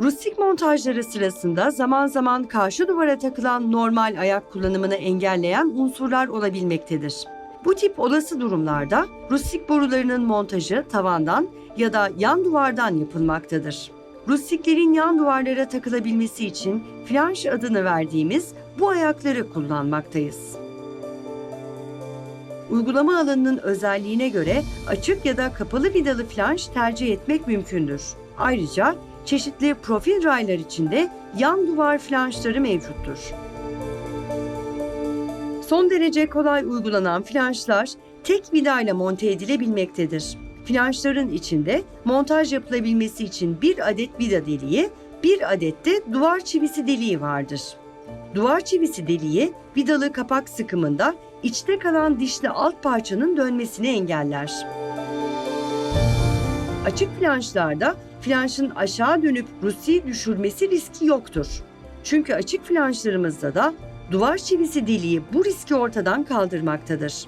Rustik montajları sırasında zaman zaman karşı duvara takılan normal ayak kullanımını engelleyen unsurlar olabilmektedir. Bu tip olası durumlarda rustik borularının montajı tavandan ya da yan duvardan yapılmaktadır. Rustiklerin yan duvarlara takılabilmesi için flanş adını verdiğimiz bu ayakları kullanmaktayız. Uygulama alanının özelliğine göre açık ya da kapalı vidalı flanş tercih etmek mümkündür. Ayrıca çeşitli profil raylar içinde yan duvar flanşları mevcuttur. Son derece kolay uygulanan flanşlar tek vidayla monte edilebilmektedir. Flanşların içinde montaj yapılabilmesi için bir adet vida deliği, bir adet de duvar çivisi deliği vardır. Duvar çivisi deliği vidalı kapak sıkımında içte kalan dişli alt parçanın dönmesini engeller. Açık flanşlarda flanşın aşağı dönüp Rusi düşürmesi riski yoktur. Çünkü açık flanşlarımızda da duvar çivisi deliği bu riski ortadan kaldırmaktadır.